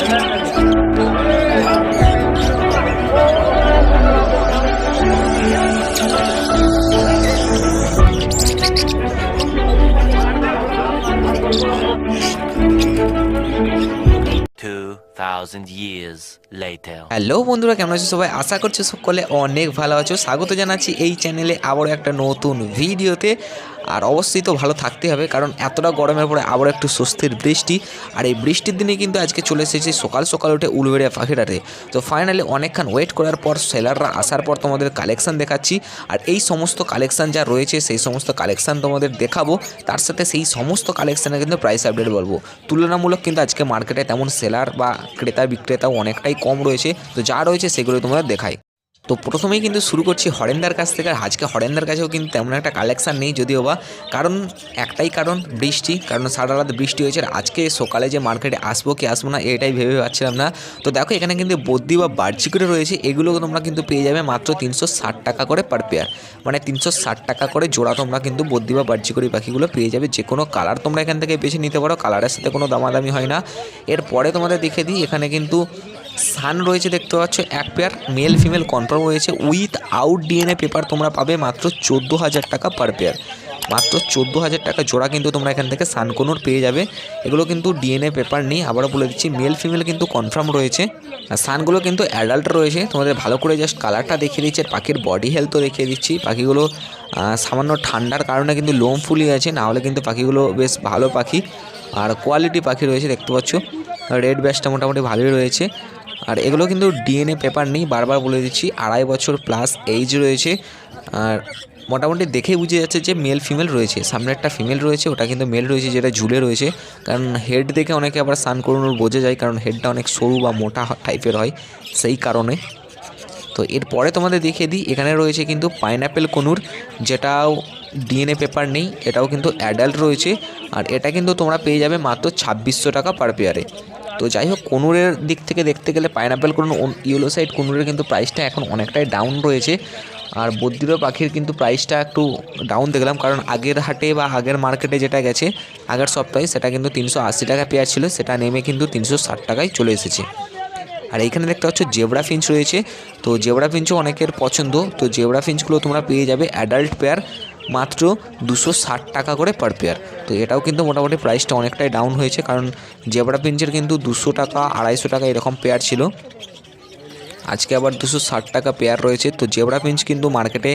তো এক হ্যালো বন্ধুরা, কেমন আছো সবাই? আশা করছি সকলে অনেক ভালো আছো। স্বাগত জানাচ্ছি এই চ্যানেলে আবারও একটা নতুন ভিডিওতে আর অবশ্যই তো ভালো থাকতে হবে, কারণ এতটা গরমের পরে আবার একটু স্বস্তির বৃষ্টি আর এই বৃষ্টির দিনে কিন্তু আজকে চলে এসেছে সকাল সকাল উঠে উলবেড়িয়া পাখিটাতে। তো ফাইনালি অনেকক্ষণ ওয়েট করার পর সেলাররা আসার পর তোমাদের কালেকশান দেখাচ্ছি। আর এই সমস্ত কালেকশান যা রয়েছে, সেই সমস্ত কালেকশন তোমাদের দেখাবো। তার সাথে সেই সমস্ত কালেকশানে কিন্তু প্রাইস আপডেট বলব। তুলনামূলক কিন্তু আজকে মার্কেটে তেমন সেলার বা ক্রেতা বিক্রেতাও অনেকটাই কম রয়েছে। তো যা রয়েছে সেগুলো তোমরা দেখাই। তো প্রথমেই কিন্তু শুরু করছি হরেন্দার কাছ থেকে, আর আজকে হরেন্দার কাছেও কিন্তু তেমন একটা কালেকশান নেই যদিও বা, কারণ একটাই কারণ বৃষ্টি, কারণ সারা রাত বৃষ্টি হয়েছে, আর আজকে সকালে যে মার্কেটে আসব কি আসব না, এটাই ভেবে পাচ্ছিলাম না। তো দেখো এখানে কিন্তু বদ্যি বা বার্চিকুটে রয়েছে, এগুলো তোমরা কিন্তু পেয়ে যাবে মাত্র তিনশো ষাট টাকা করে পার পেয়ার মানে তিনশো ষাট টাকা করে জোড়া তোমরা কিন্তু বদ্যি বা বার্চিকুড়ি পাখিগুলো পেয়ে যাবে, যে কোনো কালার তোমরা এখান থেকে বেছে নিতে পারো কালারের সাথে কোনো দামাদামি হয় না। এরপরে তোমাদের দেখে দিই, এখানে কিন্তু সান রয়েছে, দেখতে পাচ্ছ। এক পেয়ার মেল ফিমেল কনফার্ম রয়েছে উইথ আউট ডিএনএ পেপার তোমরা পাবে মাত্র চোদ্দ হাজার টাকা পার পেয়ার মাত্র চোদ্দ হাজার টাকা জোড়া কিন্তু তোমরা এখান থেকে সানকোনোর পেয়ে যাবে। এগুলো কিন্তু ডিএনএ পেপার নেই। আবারও বলে দিচ্ছি মেল ফিমেল কিন্তু কনফার্ম রয়েছে। আর সানগুলো কিন্তু অ্যাডাল্ট রয়েছে। তোমাদের ভালো করে জাস্ট কালারটা দেখিয়ে দিচ্ছি আর পাখির বডি হেলথও দেখিয়ে দিচ্ছি। পাখিগুলো সামান্য ঠান্ডার কারণে কিন্তু লোম ফুলি আছে। নাহলে কিন্তু পাখিগুলো বেশ ভালো পাখি। আর কোয়ালিটি পাখি রয়েছে, দেখতে পাচ্ছ। রেড ব্যাসটা মোটামুটি ভালোই রয়েছে। আর এগুলো কিন্তু ডিএনএ পেপার নেই, বারবার বলে দিচ্ছি, আড়াই বছর প্লাস এইজ রয়েছে। আর মোটামুটি দেখেই বুঝে যাচ্ছে যে মেল ফিমেল রয়েছে। সামনে একটা ফিমেল রয়েছে, ওটা কিন্তু মেল রয়েছে, যেটা ঝুলে রয়েছে। কারণ হেড দেখে অনেকে আবার সান করুন বোঝা যায়, কারণ হেডটা অনেক সরু বা মোটা টাইপের হয় সেই কারণে। তো এরপরে তোমাদের দেখিয়ে দিই, এখানে রয়েছে কিন্তু পাইনঅ্যাপেল কনুর, যেটাও ডিএনএ পেপার নেই, এটাও কিন্তু অ্যাডাল্ট রয়েছে। আর এটা কিন্তু তোমরা পেয়ে যাবে মাত্র ছাব্বিশশো টাকা পার পেয়ারে তো যাই হোক, কনুরের দিক থেকে দেখতে গেলে পাইনঅ্যাপেল কনুর ইয়েলো সাইড কনুরের কিন্তু প্রাইসটা এখন অনেকটাই ডাউন রয়েছে। আর বদ্রির পাখির কিন্তু প্রাইসটা একটু ডাউন দেখলাম, কারণ আগের হাটে বা আগের মার্কেটে যেটা গেছে, আগের সপ্তাহে সেটা কিন্তু তিনশো আশি টাকা পেয়ার ছিল, সেটা নেমে কিন্তু তিনশো ষাট টাকায় চলে এসেছে। আর এইখানে দেখতে পাচ্ছ জেবরা ফিঞ্চ রয়েছে, তো জেবরা ফিঞ্চও অনেকের পছন্দ, তো জেবরা ফিঞ্চগুলো তোমরা পেয়ে যাবে অ্যাডাল্ট পেয়ার মাত্র দুশো ষাট টাকা করে পার পেয়ার তো এটাও কিন্তু মোটামুটি প্রাইসটা অনেকটাই ডাউন হয়েছে, কারণ জেবরা ফিঞ্চের কিন্তু দুশো টাকা, আড়াইশো টাকা এরকম পেয়ার ছিল। আজকে আবার দুশো ষাট টাকা পেয়ার রয়েছে। তো জেবরা পিঞ্চ কিন্তু মার্কেটে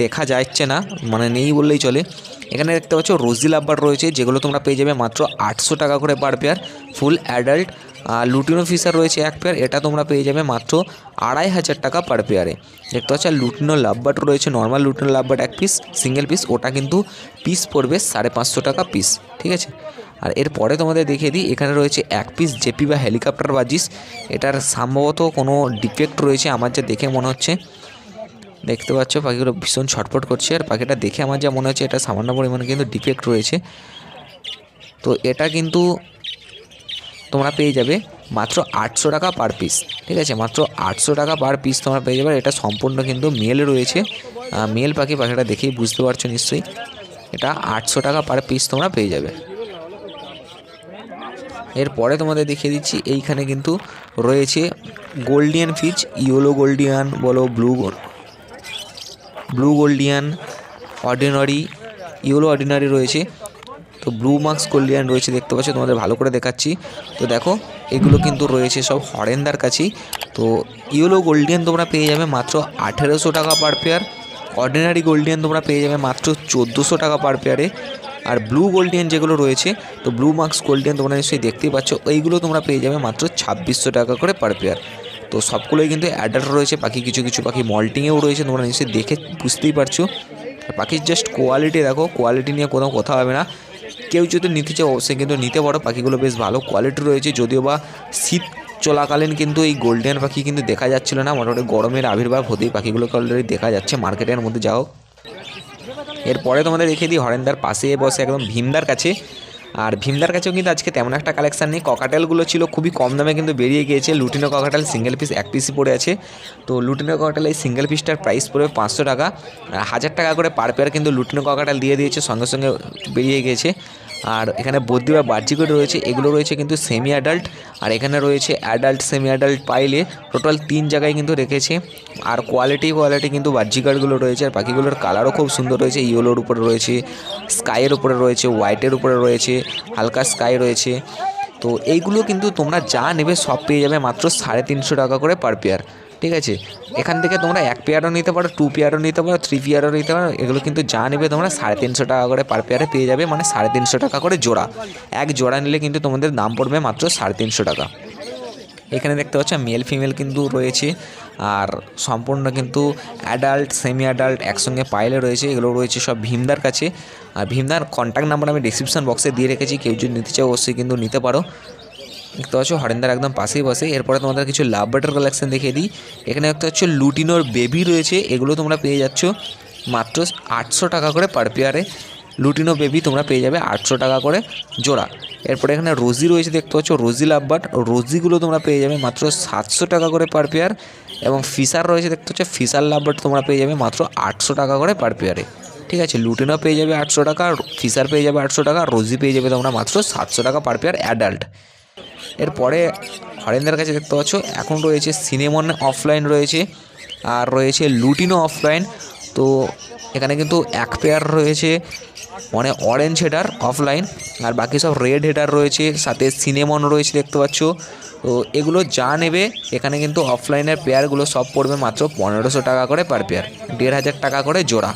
দেখা যাচ্ছে না মানে নেই বললেই চলে। এখানে দেখতে পাচ্ছ রোজি লাব্বার রয়েছে, যেগুলো তোমরা পেয়ে যাবে মাত্র আটশো টাকা করে পার পেয়ার ফুল অ্যাডাল্ট আর লুটিনো ফিসার রয়েছে এক পেয়ার এটা তোমরা পেয়ে যাবে মাত্র আড়াই হাজার টাকা পার পেয়ারে দেখতে পাচ্ছ লুটিনো লাভবাট রয়েছে নর্মাল লুটিনো লাভবাট এক পিস সিঙ্গেল পিস ওটা কিন্তু পিস পড়বে সাড়ে পাঁচশো টাকা পিস ঠিক আছে? আর এরপরে তোমাদের দেখিয়ে দিই, এখানে রয়েছে এক পিস জেপি বা হেলিকপ্টার বাজিস এটার সম্ভবত কোনো ডিফেক্ট রয়েছে আমার যা দেখে মনে হচ্ছে। দেখতে পাচ্ছ, পাখিগুলো ভীষণ ছটফট করছে, আর পাখিটা দেখে আমার যা মনে হচ্ছে, এটা সামান্য পরিমাণে কিন্তু ডিফেক্ট রয়েছে। তো এটা কিন্তু তোমরা পেয়ে যাবে মাত্র আটশো টাকা পার পিস ঠিক আছে? মাত্র আটশো টাকা পার পিস তোমরা পেয়ে যাবে। এটা সম্পূর্ণ কিন্তু মেল রয়েছে। মেল পাখি পাখিটা দেখেই বুঝতে পারছ নিশ্চয়ই। এটা আটশো টাকা পার পিস তোমরা পেয়ে যাবে। এরপরে তোমাদের দেখিয়ে দিচ্ছি, এইখানে কিন্তু রয়েছে গোল্ডিয়ান ফিচ, ইয়েলো গোল্ডিয়ান বলো, blue blue Gouldian, ordinary, yellow ordinary রয়েছে। তো ব্লু মার্কস গোল্ডিয়ান রয়েছে, দেখতে পাচ্ছ, তোমাদের ভালো করে দেখাচ্ছি। তো দেখো, এগুলো কিন্তু রয়েছে সব হরেন্দার কাছেই। তো ইয়েলো গোল্ডিয়ান তোমরা পেয়ে যাবে মাত্র আঠেরোশো টাকা পার পেয়ার অর্ডিনারি গোল্ডিয়ান তোমরা পেয়ে যাবে মাত্র চোদ্দোশো টাকা পার পেয়ারে আর ব্লু গোল্ডিয়ান যেগুলো রয়েছে, তো ব্লু মার্কস গোল্ডিয়ান তোমরা নিশ্চয়ই দেখতেই পাচ্ছ, এইগুলো তোমরা পেয়ে যাবে মাত্র ছাব্বিশশো টাকা করে পার পেয়ার তো সবগুলোই কিন্তু অ্যাডাল্ট রয়েছে পাখি কিছু কিছু পাখি মল্টিংয়েও রয়েছে, তোমরা নিশ্চয়ই দেখে বুঝতেই পারছ। পাখির জাস্ট কোয়ালিটি দেখো কোয়ালিটি নিয়ে কোনো কথা হবে না। কেউ যদি নিতে চাও অবশ্যই কিন্তু নিতে পারো। পাখিগুলো বেশ ভালো কোয়ালিটি রয়েছে, যদিও বা শীত চলাকালীন কিন্তু এই গোল্ডেন পাখি কিন্তু দেখা যাচ্ছিল না। মোটামুটি গরমের আবির্ভাব হতেই পাখিগুলোকে অলরেডি দেখা যাচ্ছে মার্কেটের মধ্যে যাও এরপরে তোমাদের রেখে দিই, হরেন্দার পাশে বসে একদম ভীমদার কাছে। আর ভীমদার কাছেও কিন্তু আজকে তেমন একটা কালেকশান নেই। ককাটেলগুলো ছিল, খুবই কম দামে কিন্তু বেরিয়ে গিয়েছে। লুটিনো ককাটেল সিঙ্গেল পিস এক পিসই পড়ে আছে। তো লুটিনো ককাটেল এই সিঙ্গেল পিসটার প্রাইস পড়বে পাঁচশো টাকা। হাজার টাকা করে পার পেয়ার কিন্তু লুটিনো ককাটেল দিয়ে দিয়েছে, সঙ্গে সঙ্গে বেরিয়ে গিয়েছে। আর এখানে বদ্যি বা বাহ্যিকটি রয়েছে, এগুলো রয়েছে কিন্তু সেমি অ্যাডাল্ট আর এখানে রয়েছে অ্যাডাল্ট সেমি অ্যাডাল্ট পাইলে টোটাল তিন জায়গায় কিন্তু রেখেছে। আর কোয়ালিটি কোয়ালিটি কিন্তু বাহ্যিকারগুলো রয়েছে, আর পাখিগুলোর কালারও খুব সুন্দর রয়েছে ইয়েলোর উপরে রয়েছে স্কাইয়ের উপরে রয়েছে হোয়াইটের উপরে রয়েছে, হালকা স্কাই রয়েছে। তো এইগুলো কিন্তু তোমরা যা নেবে সব পেয়ে যাবে মাত্র সাড়ে তিনশো টাকা করে পার পেয়ার ঠিক আছে? এখান থেকে তোমরা এক পেয়ারও নিতে পারো টু পেয়ারও নিতে পারো থ্রি পেয়ারও নিতে পারো, এগুলো কিন্তু যা নেবে তোমরা সাড়ে তিনশো টাকা করে পার পেয়ারে পেয়ে যাবে মানে সাড়ে তিনশো টাকা করে জোড়া। এক জোড়া নিলে কিন্তু তোমাদের দাম পড়বে মাত্র সাড়ে তিনশো টাকা। এখানে দেখতে পাচ্ছ মেল ফিমেল কিন্তু রয়েছে, আর সম্পূর্ণ কিন্তু অ্যাডাল্ট সেমি অ্যাডাল্ট একসঙ্গে পাইলে রয়েছে, এগুলো রয়েছে সব ভীমদার কাছে। আর ভীমদার কন্ট্যাক্ট নাম্বার আমি ডিসক্রিপশন বক্সে দিয়ে রেখেছি, কেউ যদি নিতে চাও অবশ্যই কিন্তু নিতে পারো। দেখতে পাচ্ছ, হরেন্দার একদম পাশেই বসে। এরপরে তোমাদের কিছু লাভ বাটার কালেকশন দেখিয়ে দিই। এখানে একটা হচ্ছে লুটিনোর বেবি রয়েছে। এগুলো তোমরা পেয়ে যাচ্ছ মাত্র আটশো টাকা করে পার পেয়ারে লুটিনো বেবি তোমরা পেয়ে যাবে আটশো টাকা করে জোড়া। এরপরে এখানে রোজি রয়েছে, দেখতে পাচ্ছ রোজি লাভবাট রোজিগুলো তোমরা পেয়ে যাবে মাত্র সাতশো টাকা করে পার পেয়ার এবং ফিসার রয়েছে, দেখতে পাচ্ছ ফিসার লাভবাট তোমরা পেয়ে যাবে মাত্র আটশো টাকা করে পার পেয়ারে ঠিক আছে লুটিনো পেয়ে যাবে আটশো টাকা ফিসার পেয়ে যাবে আটশো টাকা রোজি পেয়ে যাবে তোমরা মাত্র সাতশো টাকা পার পেয়ার অ্যাডাল্ট এরপরে হরেন্দার কাছে দেখতে পাচ্ছ, এখন রয়েছে সিনেমন অফলাইন রয়েছে, আর রয়েছে লুটিনো অফলাইন তো এখানে কিন্তু এক পেয়ার রয়েছে মানে অরেঞ্জ হেডার অফলাইন আর বাকি সব রেড হেডার রয়েছে, সাথে সিনেমন রয়েছে দেখতে পাচ্ছ, তো এগুলো যা নেবে, এখানে কিন্তু অফলাইনের পেয়ারগুলো সব পড়বে মাত্র পনেরোশো টাকা করে পার পেয়ার দেড় হাজার টাকা করে জোড়া।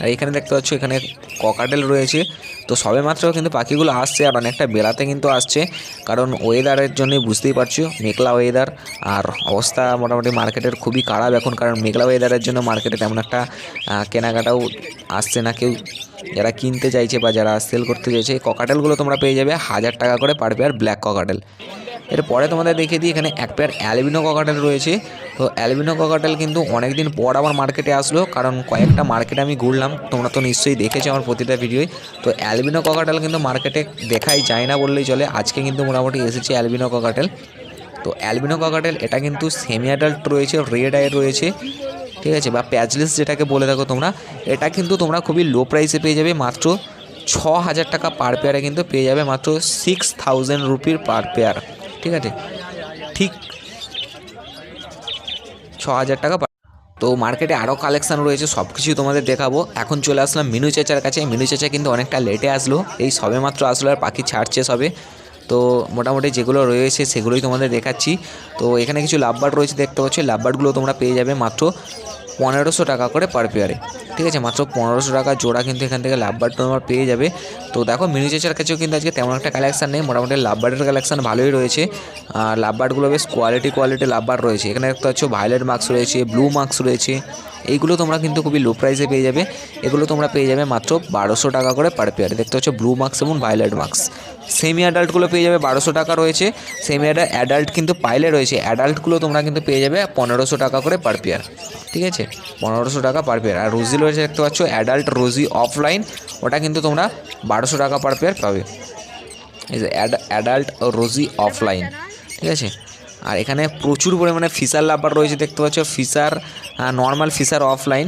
আর এখানে দেখতে পাচ্ছ, এখানে ককাটেল রয়েছে। তো সবে মাত্র কিন্তু পাখিগুলো আসছে, আর অনেকটা বেলাতে কিন্তু আসছে। কারণ ওয়েদারের জন্য বুঝতেই পারছ, মেঘলা ওয়েদার আর অবস্থা মোটামুটি মার্কেটের খুবই খারাপ এখন, কারণ মেঘলা ওয়েদারের জন্য মার্কেটে তেমন একটা কেনাকাটাও আসছে না। কেউ যারা কিনতে চাইছে বা যারা সেল করতে চাইছে, এই ককাটেলগুলো তোমরা পেয়ে যাবে হাজার টাকা করে পার পেয়ার ব্ল্যাক ককাটেল এরপরে তোমাদের দেখিয়ে দিই, এখানে এক পেয়ার অ্যালবিনো ককাটেল রয়েছে। তো অ্যালবিনো ককাটেল কিন্তু অনেক দিন পর আমার মার্কেটে আসলো, কারণ কয়েকটা মার্কেটে আমি ঘুরলাম, তোমরা তো নিশ্চয়ই দেখেছ আমার প্রতিটা ভিডিওই তো অ্যালবিনো ককাটেল কিন্তু মার্কেটে দেখাই যায় না বললেই চলে, আজকে কিন্তু মোটামুটি এসেছে অ্যালবিনো ককাটেল তো অ্যালবিনো ককাটেল এটা কিন্তু সেমি অ্যাডাল্ট রয়েছে রেড আই রয়েছে, ঠিক আছে? বা প্যাচলেস যেটাকে বলে থাকো তোমরা, এটা কিন্তু তোমরা খুবই লো প্রাইসে পেয়ে যাবে, মাত্র ছ হাজার টাকা পার পেয়ারে কিন্তু পেয়ে যাবে, মাত্র সিক্স থাউজেন্ড রুপির পার পেয়ার ঠিক আছে? ঠিক ছ হাজার টাকা তো মার্কেটে আরও কালেকশান রয়েছে সব কিছুই তোমাদের দেখাবো। এখন চলে আসলাম মিনু চাচার কাছে। মিনু চাচা কিন্তু অনেকটা লেটে আসলো। এই সবে মাত্র আসলো আর পাখি ছাড়ছে সবে। তো মোটামুটি যেগুলো রয়েছে সেগুলোই তোমাদের দেখাচ্ছি। তো এখানে কিছু লাভবার্ড রয়েছে, দেখতে পাচ্ছ? লাভবার্ডগুলো তোমরা পেয়ে যাবে মাত্র পনেরোশো টাকা করে পার পেয়ারে ঠিক আছে, মাত্র পনেরোশো টাকা জোড়া কিন্তু এখান থেকে লাভবার্ড তোমার পেয়ে যাবে। তো দেখো, মিনি চেচার কাছেও কিন্তু আজকে তেমন একটা কালেকশান নেই। মোটামুটি লাভবার্ডের কালেকশান ভালোই রয়েছে। আর লাভবার্ডগুলো বেশ কোয়ালিটি কোয়ালিটি লাভবার্ড রয়েছে। এখানে দেখতে পাচ্ছ ভায়োলেট মার্কস রয়েছে ব্লু মার্কস রয়েছে। এইগুলো তোমরা কিন্তু খুবই লো প্রাইসে পেয়ে যাবে। এগুলো তোমরা পেয়ে যাবে মাত্র বারোশো টাকা করে পার পেয়ারে দেখতে পাচ্ছ ব্লু মার্কস এবং ভায়োলেট মার্কস সেমি অ্যাডাল্টগুলো পেয়ে যাবে বারোশো টাকা রয়েছে। সেমি অ্যাডাল্ট কিন্তু পাইলে রয়েছে। অ্যাডাল্টগুলো তোমরা কিন্তু পেয়ে যাবে পনেরোশো টাকা করে পার পেয়ার ঠিক আছে? পনেরোশো টাকা পার পেয়ার আর রোজি রয়েছে দেখতে পাচ্ছ অ্যাডাল্ট রোজি অফলাইন ওটা কিন্তু তোমরা বারোশো টাকা পার পেয়ার পাবে। অ্যাডাল্ট রোজি অফলাইন ঠিক আছে? আর এখানে প্রচুর পরিমাণে ফিসার লাভার রয়েছে দেখতে পাচ্ছ। Fischer normal Fischer opaline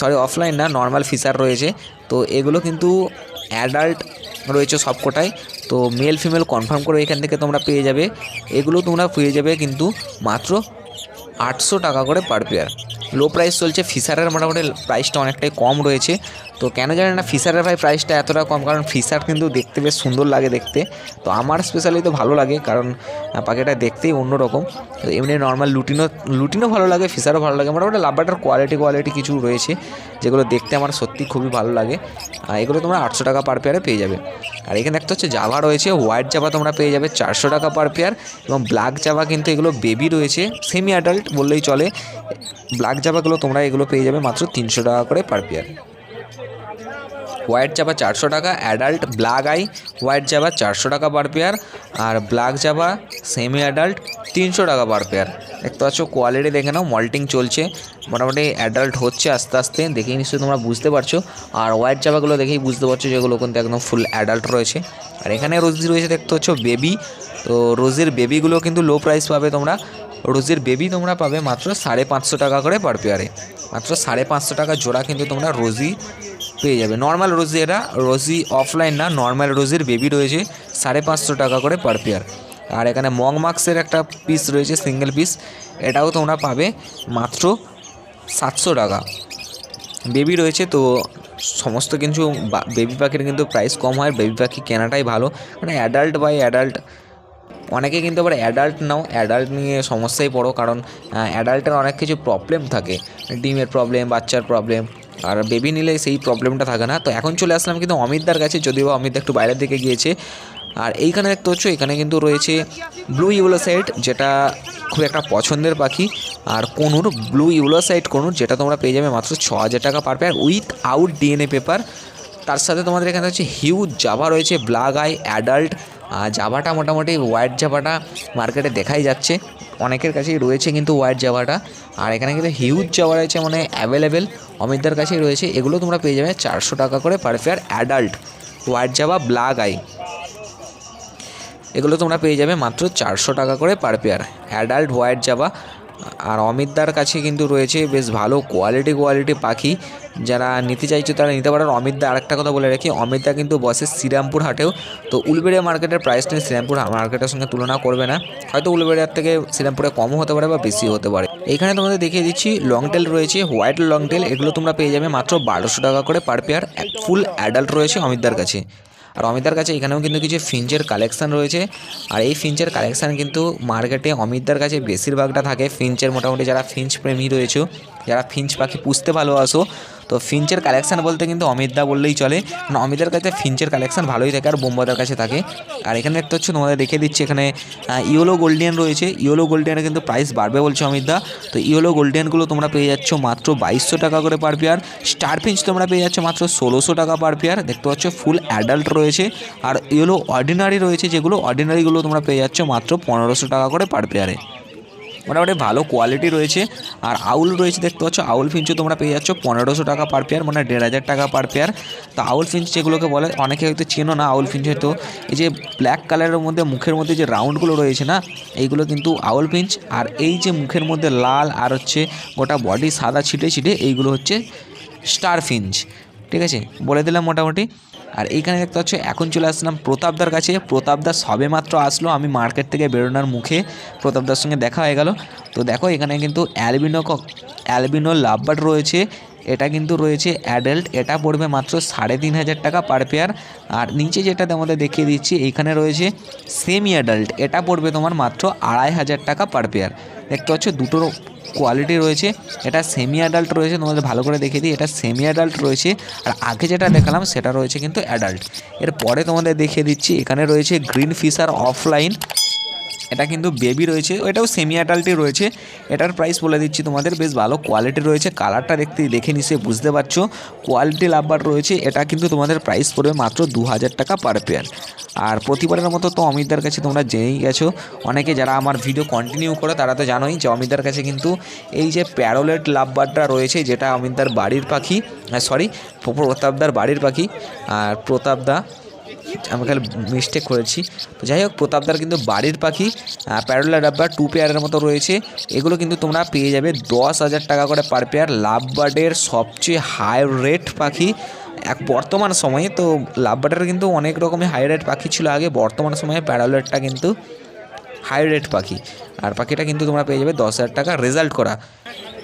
sorry opaline না নর্মাল ফিসার রয়েছে। তো এগুলো কিন্তু অ্যাডাল্ট রয়েছে সবকটাই। তো মেল ফিমেল কনফার্ম করে এখান থেকে তোমরা পেয়ে যাবে। এগুলো তোমরা পেয়ে যাবে কিন্তু মাত্র আটশো টাকা করে পার পেয়ার লো প্রাইস চলছে ফিশারের মোটামুটি প্রাইসটা অনেকটাই কম রয়েছে। তো কেন জানি না ফিশারের ভাই প্রাইসটা এতটা কম, কারণ ফিশার কিন্তু দেখতে বেশ সুন্দর লাগে দেখতে। তো আমার স্পেশালি তো ভালো লাগে, কারণ পাখিটা দেখতেই অন্যরকম। এমনি নর্মাল লুটিনও লুটিনও ভালো লাগে ফিশারও ভালো লাগে। মোটামুটি লাভবাটার কোয়ালিটি কোয়ালিটি কিছু রয়েছে, যেগুলো দেখতে আমার সত্যি খুবই ভালো লাগে। আর এগুলো তোমরা আটশো টাকা পার পেয়ারে পেয়ে যাবে। আর এখানে একটা হচ্ছে জাভা রয়েছে হোয়াইট জাভা তোমরা পেয়ে যাবে চারশো টাকা পার পেয়ার এবং ব্ল্যাক জাভা কিন্তু এগুলো বেবি রয়েছে সেমি অ্যাডাল্ট বললেই চলে। ব্ল্যাক জাভাগুলো তোমরা এগুলো পেয়ে যাবে মাত্র তিনশো টাকা করে পার পেয়ার হোয়াইট জাভা চারশো টাকা, adult black eye, white Java চারশো টাকা পার পেয়ার, আর ব্ল্যাক জাভা সেমি অ্যাডাল্ট তিনশো টাকা পার পেয়ার। দেখতে পাচ্ছ কোয়ালিটি দেখে নাও মল্টিং চলছে। মোটামুটি অ্যাডাল্ট হচ্ছে আস্তে আস্তে, দেখেই নিশ্চয়ই তোমরা বুঝতে পারছ। আর হোয়াইট জাভাগুলো দেখেই বুঝতে পারছ যেগুলো কিন্তু একদম ফুল অ্যাডাল্ট রয়েছে। আর এখানে রোজি রয়েছে, দেখতে পাচ্ছ বেবি তো রোজের বেবিগুলো কিন্তু লো প্রাইস পাবে তোমরা। রোজের বেবি তোমরা পাবে মাত্র সাড়ে পাঁচশো টাকা করে পার পেয়ারে মাত্র সাড়ে পাঁচশো টাকা জোড়া কিন্তু তোমরা রোজি পেয়ে যাবে। নর্মাল রোজি এটা রোজি অফলাইন না নর্মাল রোজির বেবি রয়েছে সাড়ে পাঁচশো টাকা করে পার পেয়ার আর এখানে মং মার্কসের একটা পিস রয়েছে সিঙ্গেল পিস এটাও তোমরা পাবে মাত্র সাতশো টাকা। বেবি রয়েছে তো সমস্ত কিছু বেবি পাখির কিন্তু প্রাইস কম হয় বেবি পাখি কেনাটাই ভালো। মানে অ্যাডাল্ট বাই অ্যাডাল্ট অনেকে কিন্তু আবার অ্যাডাল্ট নাও অ্যাডাল্ট নিয়ে সমস্যায় পড়ো, কারণ অ্যাডাল্টের অনেক কিছু প্রবলেম থাকে। ডিমের প্রবলেম বাচ্চার প্রবলেম আর বেবি নিলে সেই প্রবলেমটা থাকে না। তো এখন চলে আসলাম কিন্তু অমিতদার কাছে, যদিও অমিত একটু বাইরের দিকে গিয়েছে। আর এইখানে দেখতে হচ্ছে এখানে কিন্তু রয়েছে ব্লু ইউলো সাইড যেটা খুব একটা পছন্দের পাখি, আর conure blue yellow side conure, যেটা তোমরা পেয়ে যাবে মাত্র ছ হাজার টাকা per pair without DNA paper তার সাথে তোমাদের এখানে হচ্ছে হিউজ জাভা রয়েছে ব্লাগ আই অ্যাডাল্ট জাভাটা মোটামুটি হোয়াইট জাভাটা মার্কেটে দেখাই যাচ্ছে। অনেকের কাছেই রয়েছে কিন্তু হোয়াইট জাভাটা। আর এখানে কিন্তু হিউজ জাভা রয়েছে মানে অ্যাভেলেবেল অমিতদার কাছেই রয়েছে। এগুলো তোমরা পেয়ে যাবে চারশো টাকা করে per pair adult white Java black eye এগুলো তোমরা পেয়ে যাবে মাত্র চারশো টাকা করে per pair adult white Java. আর অমিতদার কাছে কিন্তু রয়েছে বেশ ভালো কোয়ালিটি কোয়ালিটি পাখি। যারা নিতে চাইছো তারা নিতে পারো। আর অমিতদা আরেকটা কথা বলে রাখি অমিতদা কিন্তু বসে শ্রীরামপুর হাটেও। তো উলবেড়িয়া মার্কেটের প্রাইস নিয়ে শ্রীরামপুর মার্কেটের সঙ্গে তুলনা করবে না। হয়তো উলবেড়িয়ার থেকে শ্রীরামপুরে কমও হতে পারে বা বেশিও হতে পারে। এখানে তোমাদের দেখিয়ে দিচ্ছি লং টেল রয়েছে হোয়াইট লং টেল এগুলো তোমরা পেয়ে যাবে মাত্র বারোশো টাকা করে পার পেয়ার ফুল অ্যাডাল্ট রয়েছে অমিতদার কাছে। আর অমিতদার কাছে এখানেও কিন্তু কিছু ফিঞ্চের কালেকশন রয়েছে। আর এই ফিঞ্চের কালেকশান কিন্তু মার্কেটে অমিতদার কাছে বেশিরভাগটা থাকে ফিঞ্চের মোটামুটি যারা ফিঞ্চ প্রেমী রয়েছে, যারা ফিঞ্চ পাখি পুষতে ভালোবাসো তো ফিঞ্চের কালেকশান বলতে কিন্তু অমিতদা বললেই চলে। মানে অমিতদার কাছে ফিঞ্চের কালেকশান ভালোই থাকে আর বোম্বাদার কাছে থাকে। আর এখানে একটা হচ্ছে তোমাদের দেখে দিচ্ছি, এখানে ইয়েলো গোল্ডিয়ান রয়েছে। ইয়েলো গোল্ডিয়ানের কিন্তু প্রাইস বাড়বে বলছে অমিতদা তো ইয়েলো গোল্ডিয়ানগুলো তোমরা পেয়ে যাচ্ছ মাত্র বাইশশো টাকা করে পার পেয়ার স্টার ফিঞ্চ তোমরা পেয়ে যাচ্ছ মাত্র ষোলোশো টাকা পার পেয়ার দেখতে পাচ্ছ ফুল অ্যাডাল্ট রয়েছে। আর ইয়েলো অর্ডিনারি রয়েছে, যেগুলো অর্ডিনারিগুলো তোমরা পেয়ে যাচ্ছ মাত্র পনেরোশো টাকা করে পার পেয়ারে মোটামুটি ভালো কোয়ালিটি রয়েছে। আর আউল রয়েছে, দেখতে পাচ্ছ, আউল ফিঞ্চও তোমরা পেয়ে যাচ্ছ পনেরোশো টাকা পার পেয়ার মানে দেড় হাজার টাকা পার পেয়ার তো আউল ফিঞ্চ যেগুলোকে বলে, অনেকে হয়তো চেনো না আউল ফিঞ্চ হয়তো এই যে ব্ল্যাক কালারের মধ্যে, মুখের মধ্যে যে রাউন্ডগুলো রয়েছে না, এইগুলো কিন্তু আউল ফিঞ্চ আর এই যে মুখের মধ্যে লাল আর হচ্ছে গোটা বডি সাদা ছিটে ছিটে, এইগুলো হচ্ছে স্টার ফিঞ্চ ঠিক আছে? বলে দিলাম মোটামুটি। আর এইখানে দেখতে পাচ্ছ, এখন চলে আসলাম প্রতাপদার কাছে। প্রতাপদা সবে মাত্র আসলো, আমি মার্কেট থেকে বেরোনোর মুখে প্রতাপদার সঙ্গে দেখা হয়ে গেল। তো দেখো, এখানে কিন্তু অ্যালবিনো অ্যালবিনো লাভবার রয়েছে। এটা কিন্তু রয়েছে অ্যাডাল্ট এটা পড়বে মাত্র সাড়ে তিন হাজার টাকা পার পেয়ার আর নিচে যেটা তোমাদের দেখিয়ে দিচ্ছি, এইখানে রয়েছে সেমি অ্যাডাল্ট এটা পড়বে তোমার মাত্র আড়াই হাজার টাকা পার পেয়ার দেখতে পাচ্ছ দুটোর কোয়ালিটি রয়েছে, এটা সেমি অ্যাডাল্ট রয়েছে, তোমাদের ভালো করে দেখিয়ে দিই, এটা সেমি অ্যাডাল্ট রয়েছে, আর আগে যেটা দেখালাম সেটা রয়েছে কিন্তু অ্যাডাল্ট এরপরে তোমাদের দেখিয়ে দিচ্ছি, এখানে রয়েছে গ্রিন ফিশার অফলাইন এটা কিন্তু বেবি রয়েছে, এটাও সেমি অ্যাডাল্টই রয়েছে। এটার প্রাইস বলে দিচ্ছি তোমাদের, বেশ ভালো কোয়ালিটি রয়েছে। কালারটা দেখতে, দেখে নিশ্চয়ই বুঝতে পারছ। কোয়ালিটি লাভবার রয়েছে, এটা কিন্তু তোমাদের প্রাইস পড়বে মাত্র দু হাজার টাকা পার পেয়ার আর প্রতিবারের মতো তো অমিতদার কাছে তোমরা জেনেই গেছো। অনেকে যারা আমার ভিডিও কন্টিনিউ করে, তারা তো জানোই যে অমিতদার কাছে কিন্তু এই যে প্যারোলেট লাভবারটা রয়েছে, যেটা অমিতদার বাড়ির পাখি সরি প্রতাপদার বাড়ির পাখি, আর প্রতাপদা আমি খালি মিস্টেক করেছি। তো যাই হোক, প্রতাপদার কিন্তু বাড়ির পাখি প্যারোলা ডাব্বা টু পেয়ারের মতো রয়েছে। এগুলো কিন্তু তোমরা পেয়ে যাবে দশ হাজার টাকা করে পার পেয়ার লাভ বার্ডের সবচেয়ে হাই রেট পাখি, এক বর্তমান সময়ে। তো লাভ বার্ডের কিন্তু অনেক রকমের হাই রেট পাখি ছিল আগে। বর্তমান সময়ে প্যারোলেটটা কিন্তু হাই রেট পাখি। আর পাখিটা কিন্তু তোমরা পেয়ে যাবে দশ হাজার টাকা। রেজাল্ট করা।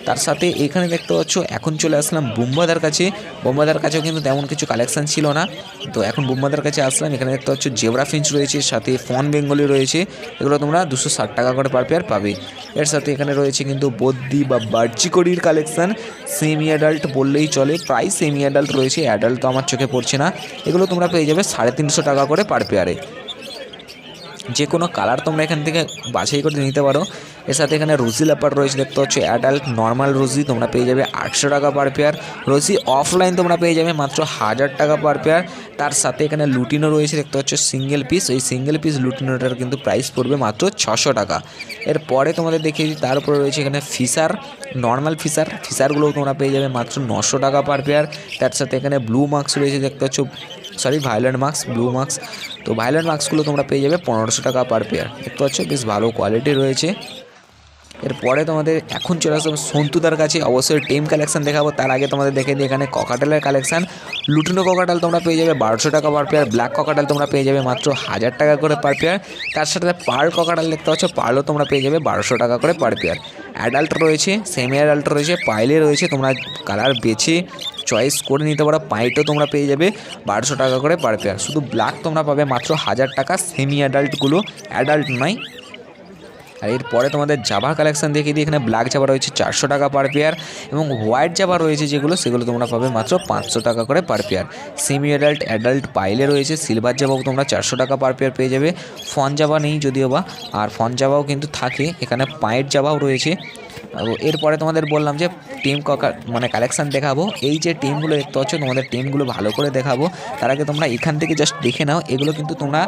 তার সাথে এখানে দেখতে পাচ্ছ, এখন চলে আসলাম বুম্বাদার কাছে। বুম্বাদার কাছেও কিন্তু তেমন কিছু কালেকশান ছিল না। তো এখন বুম্বাদার কাছে আসলাম, এখানে দেখতে পাচ্ছ জেবরা ফিঞ্চ রয়েছে, সাথে ফন বেঙ্গলি রয়েছে। এগুলো তোমরা দুশো ষাট টাকা করে পার পেয়ার পাবে। এর সাথে এখানে রয়েছে কিন্তু বদ্দি বা বার্চিকড়ির কালেকশান সেমি অ্যাডাল্ট বললেই চলে, প্রায় সেমি অ্যাডাল্ট রয়েছে অ্যাডাল্ট তো আমার চোখে পড়ছে না। এগুলো তোমরা পেয়ে যাবে সাড়ে তিনশো টাকা করে পার পেয়ারে যে কোনো কালার তোমরা এখান থেকে বাছাই করে নিতে পারো। এর সাথে এখানে রুজি লেপার রয়েছে, দেখতে পাচ্ছ অ্যাডাল্ট নর্মাল রুজি, তোমরা পেয়ে যাবে আটশো টাকা পার পেয়ার রুজি অফলাইন তোমরা পেয়ে যাবে মাত্র হাজার টাকা পার পেয়ার তার সাথে এখানে লুটিনো রয়েছে, দেখতে পাচ্ছ সিঙ্গেল পিস ওই সিঙ্গেল পিস লুটিনোটার কিন্তু প্রাইস পড়বে মাত্র ছশো টাকা। এরপরে তোমাদের দেখিয়ে দিই, তার উপরে রয়েছে এখানে ফিসার নর্মাল ফিসার ফিসারগুলোও তোমরা পেয়ে যাবে মাত্র নশো টাকা পার পেয়ার তার সাথে এখানে ব্লু মার্কস রয়েছে, দেখতে পাচ্ছ sorry violet marks blue marks তো ভায়োলেট মার্কসগুলো তোমরা পেয়ে যাবে পনেরোশো টাকা পার পেয়ার দেখতে পাচ্ছ, বেশ ভালো কোয়ালিটি রয়েছে। এরপরে তোমাদের এখন চলে আসবে সন্তুদার কাছে। অবশ্যই টেম কালেকশান দেখাবো। তার আগে তোমাদের দেখে দিই এখানে ককাটেলের কালেকশান। লুটিনো ককাটাল তোমরা পেয়ে যাবে বারোশো টাকা পার পেয়ার ব্ল্যাক ককাটাল তোমরা পেয়ে যাবে মাত্র হাজার টাকা করে পার পেয়ার তার সাথে পার্ল ককাটাল দেখতে পাচ্ছ পার্লও তোমরা পেয়ে যাবে বারোশো টাকা করে পার পেয়ার অ্যাডাল্ট রয়েছে সেমি অ্যাডাল্ট রয়েছে পাইলে রয়েছে, তোমরা কালার বেছে চয়েস করে নিতে পারো। পাইটও তোমরা পেয়ে যাবে বারোশো টাকা করে পার পেয়ার শুধু ব্ল্যাক তোমরা পাবে মাত্র হাজার টাকা সেমি অ্যাডাল্টগুলো অ্যাডাল্ট নয় আর এরপরে তোমাদের জাভা কালেকশন দেখিয়ে দিই। এখানে ব্ল্যাক জাভা রয়েছে চারশো টাকা পার পেয়ার এবং হোয়াইট জাভা রয়েছে যেগুলো, সেগুলো তোমরা পাবে মাত্র পাঁচশো টাকা করে per pair semi adult adult পাইলে রয়েছে সিলভার জাভাও তোমরা চারশো টাকা পার পেয়ার পেয়ে যাবে। ফন জাভা নেই যদিও বা, আর ফন জাভাও কিন্তু থাকে। এখানে পায়ের জাভাও রয়েছে। এরপরে তোমাদের বললাম যে টিম মানে কালেকশান দেখাবো। এই যে টিমগুলো দেখতে পাচ্ছ, তোমাদের টিমগুলো ভালো করে দেখাবো। তার আগে তোমরা এখান থেকে জাস্ট দেখে নাও। এগুলো কিন্তু তোমরা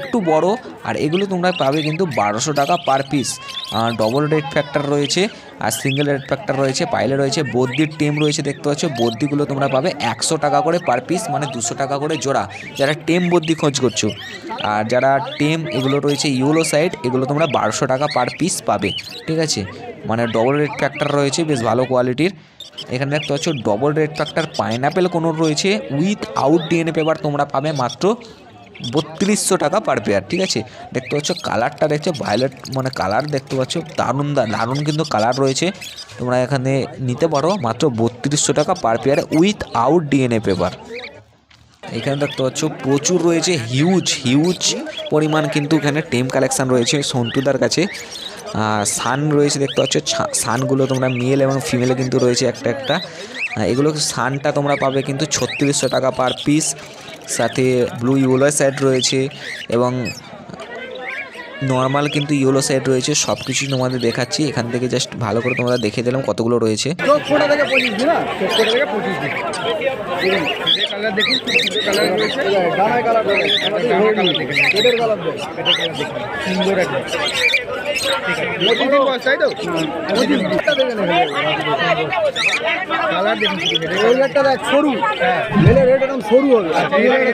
একটু বড়, আর এগুলো তোমরা পাবে কিন্তু বারোশো টাকা per piece double red factor রয়েছে, আর সিঙ্গেল রেড ফ্যাক্টর রয়েছে পাইলে রয়েছে, বদ্যির টেম রয়েছে, দেখতে পাচ্ছ। বদ্যিগুলো তোমরা পাবে একশো টাকা করে পার পিস মানে দুশো টাকা করে জোড়া। যারা টেম বদ্যি খোঁজ করছ, আর যারা টেম, এগুলো রয়েছে ইউলো সাইড এগুলো তোমরা বারোশো টাকা পার পিস পাবে। ঠিক আছে? মানে ডবল রেড ফ্যাক্টর রয়েছে, বেশ ভালো কোয়ালিটির এখানে দেখতে পাচ্ছ ডবল রেড ফ্যাক্টর পাইনাপেল কোনো রয়েছে উইথ আউট ডিএনএ পেপার তোমরা পাবে মাত্র বত্রিশশো টাকা পার পেয়ার ঠিক আছে? দেখতে পাচ্ছ কালারটা দেখছ ভায়োলেট মানে কালার দেখতে পাচ্ছ দারুণ দারুণ কিন্তু কালার রয়েছে। তোমরা এখানে নিতে পারো, মাত্র বত্রিশশো টাকা per pair without DNA paper এখানে দেখতে পাচ্ছ প্রচুর রয়েছে হিউজ হিউজ পরিমাণ কিন্তু এখানে টেম কালেকশন রয়েছে সন্তুদার কাছে। সান রয়েছে, দেখতে পাচ্ছ সানগুলো তোমরা মেল এবং ফিমেলে কিন্তু রয়েছে একটা একটা। এগুলো সানটা তোমরা পাবে কিন্তু ছত্রিশশো টাকা পার পিস সাথে ব্লু ইউলো সাইড রয়েছে এবং নর্মাল কিন্তু ইউলো সাইড রয়েছে সব কিছুই তোমাদের দেখাচ্ছি। এখান থেকে জাস্ট ভালো করে তোমরা দেখে দিলাম কতগুলো রয়েছে। দেয় সুন্দর সরু। রেট একদম সরু হবে।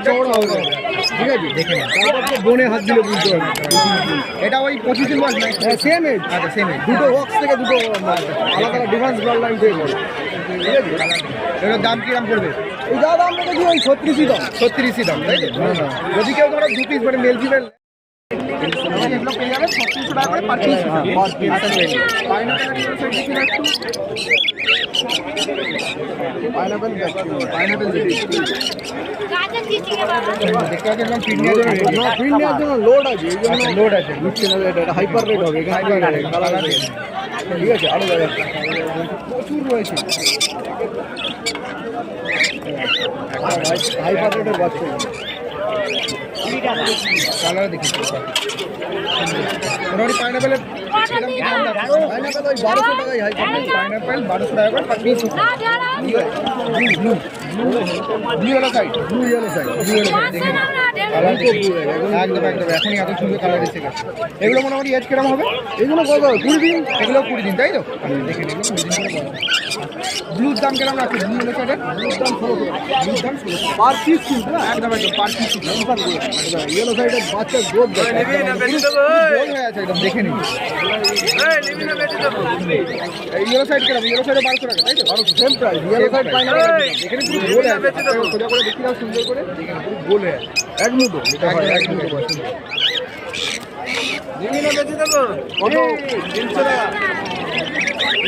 চওড়া হবে। ঠিক আছে? দেখে তারপর বনে হাত দিলে বুঝতে পারবে। এটা ওই পঁচিশ হ্যাঁ সেম এজ আচ্ছা সেম এজ দুটো বক্স থেকে দুটো আলাদা ডিফারেন্স ব্লাড লাইন থেকে পড়ে ঠিক আছে? এটার দাম কিরম পড়বে? যা দাম রেখেছি ওই ছত্রিশই দাম। ছত্রিশই দাম তাই যদি কেউ ধরো দু পিস মানে মেল ফিমেল এগুলো লোড আছে লোড আছে হাইপার রেট হবে ঠিক আছে আরও প্রচুর রয়েছে হাইপার রেটের বাচ্চা কালার দেখি মোটামুটি পাইনাপেলের পাইনাপেল ওই বারোশো টাকায় হাইপার পাইনাপেল বারোশো টাকা করে per piece blue blue yellow side blue yellow side blue yellow side দেখে না না কালার একদম একদম এখনই এত সুন্দর কালার এসে গেছে। এগুলো মোটামুটি এজ কিরম হবে? এগুলো কত? কুড়ি দিন? এগুলো কুড়ি দিন তাই তো? দেখে এগুলো কুড়ি দিন করে ব্লুর দাম কিরম রাখছে ব্লু ইয়েলো সাইডের ব্লুর দাম ষোলোশো ব্লুর দাম ষোলোশো পার পিস কিন্তু একদম একদম পার পিস ইয়েলো সাইডের বাচ্চা গ্রোথ গোল হয়ে আছে একদম দেখে নিন ইয়েলো সাইড কিরম ইয়েলো সাইডে বারোশো টাকা তাই তো? বারোশো সেম প্রাইস ইয়েলো সাইড পাই না এখানে পুরো গোল আছে। সোজা করে দেখি সুন্দর করে। গোল হয়ে আছে। এক মুঠো হয় এক মুঠো বয়স কত? তিনশো টাকা।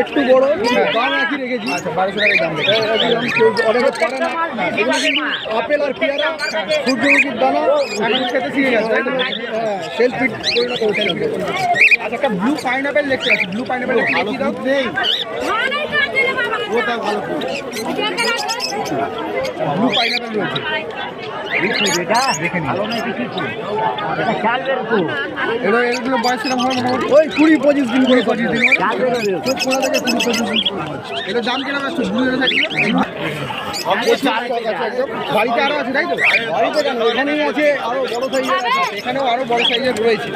একটু বড় দাম একই রেখেছি বারোশো দাম না আপেল আর পেয়ারা সূর্যমুখীর দানা এখন খেতে শিখে গেছে একটা ব্লু পাইনাপেল দেখতে আছে ব্লু পাইনাপেল ভালো দুধ নেই এগুলো বয়স কীরকম হবে মোটামুটি ওই কুড়ি পঁচিশ দিন করে পঁচিশ দিন থেকে কুড়ি পঁচিশ এটা দাম কীরকম বুড়ি বাড়িতে আরও আছে তাই তো বাড়িতে কেন আছে আরও বড় সাইজের এখানেও আরও বড় সাইজের রয়েছে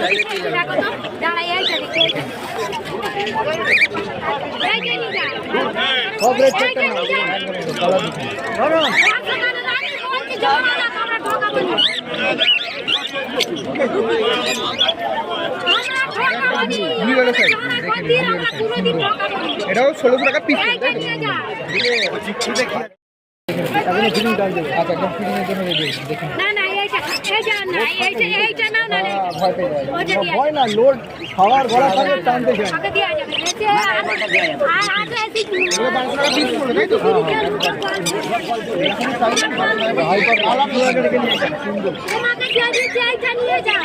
এটাও ষোলোশো টাকা পিস হ্যাঁ, ভয় না লোড খাওয়ার গলা টানতে চায় তোমাকে দিয়ে দিচ্ছি এইটা নিয়ে যাও।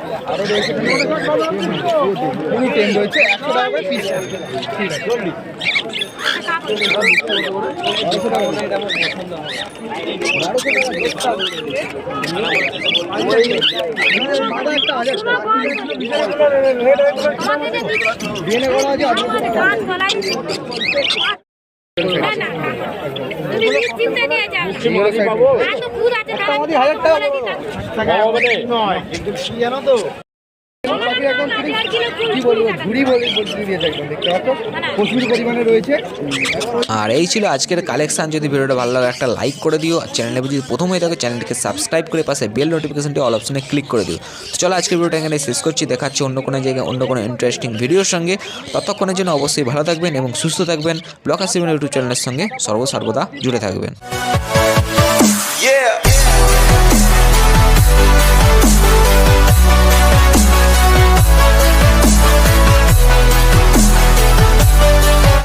আরও রয়েছে। একশো টাকা করে পিস না না তুমি আর এই ছিল আজকের কালেকশন। যদি ভিডিওটা ভালো লাগে একটা লাইক করে দিও। আর চ্যানেলে যদি প্রথম হয়ে থাকে চ্যানেলটিকে সাবস্ক্রাইব করে পাশে বেল নোটিফিকেশনটি অল অপশনে ক্লিক করে দিও। তো চলো আজকের ভিডিওটা এখানে শেষ করছি। দেখাচ্ছি অন্য কোনো জায়গায় অন্য কোনো ইন্টারেস্টিং ভিডিওর সঙ্গে। ততক্ষণের জন্য অবশ্যই ভালো থাকবেন এবং সুস্থ থাকবেন। ব্লক আসিবেন ইউটিউব চ্যানেলের সঙ্গে সর্বসর্বদা জুড়ে থাকবেন। Yeah.